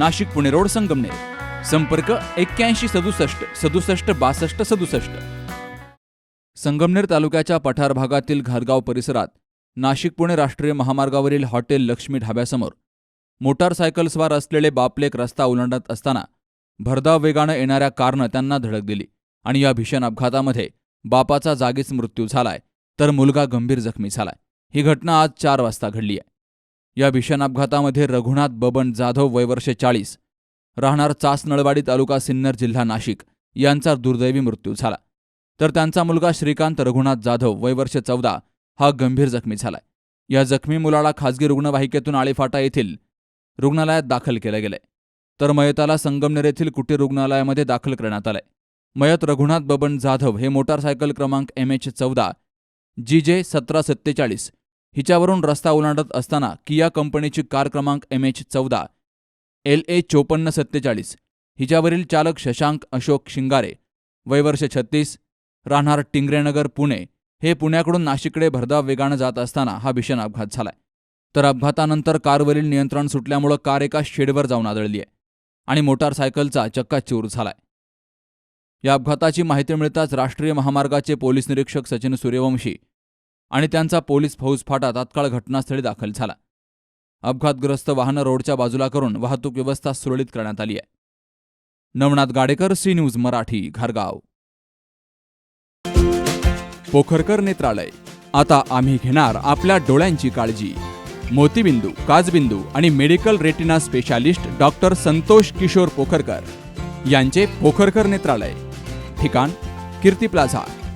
Nashik Pune road Sangamner. संपर्क एक्क्याऐंशी सदुसष्ट सदुसष्ट बासष्ट सदुसष्ट. संगमनेर तालुक्याच्या पठार भागातील घातगाव परिसरात नाशिक पुणे राष्ट्रीय महामार्गावरील हॉटेल लक्ष्मी ढाब्यासमोर मोटारसायकलस्वार असलेले बापलेक रस्ता ओलांडत असताना भरधाव वेगानं येणाऱ्या कारनं त्यांना धडक दिली आणि या भीषण अपघातामध्ये बापाचा जागीच मृत्यू झालाय तर मुलगा गंभीर जखमी झालाय. ही घटना आज चार वाजता घडली आहे या भीषण अपघातामध्ये रघुनाथ बबन जाधव वयवर्ष चाळीस राहणार चासनळवाडी तालुका सिन्नर जिल्हा नाशिक. यांचा दुर्दैवी मृत्यू झाला. तर त्यांचा मुलगा श्रीकांत रघुनाथ जाधव वयवर्ष चौदा हा गंभीर जखमी झालाय. या जखमी मुलाला खासगी रुग्णवाहिकेतून आळेफाटा येथील रुग्णालयात दाखल केलं गेलंय तर मयताला संगमनेर येथील कुटीर रुग्णालयामध्ये दाखल करण्यात आलंय मयत रघुनाथ बबन जाधव हे मोटारसायकल क्रमांक एम एच चौदा जी जे सतरा सत्तेचाळीस हिच्यावरून रस्ता ओलांडत असताना किया कंपनीची कार क्रमांक एम एच चौदा एल ए चोपन्न सत्तेचाळीस हिच्यावरील चालक शशांक अशोक शिंगारे वयवर्ष छत्तीस राहणार टिंगरेनगर पुणे हे पुण्याकडून नाशिककडे भरधाव वेगानं जात असताना हा भीषण अपघात झालाय. तर अपघातानंतर कारवरील नियंत्रण सुटल्यामुळं कार एका शेडवर जाऊन आदळली आहे आणि मोटारसायकलचा चक्काचूर झालाय. या अपघाताची माहिती मिळताच राष्ट्रीय महामार्गाचे पोलीस निरीक्षक सचिन सूर्यवंशी आणि त्यांचा पोलीस फौजफाटा तात्काळ घटनास्थळी दाखल झाला. अपघातग्रस्त वाहनं रोडच्या बाजूला करून वाहतूक व्यवस्था सुरळीत करण्यात आली आहे. नवनाथ गाडेकर सी न्यूज मराठी घारगाव. पोखरकर नेत्रालय. आता आम्ही घेणार आपल्या डोळ्यांची काळजी. मोतीबिंदू काजबिंदू आणि medical retina specialist doctor Santosh Kishor Pokharkar यांचे पोखरकर नेत्रालय. ठिकाण कीर्ती प्लाझा.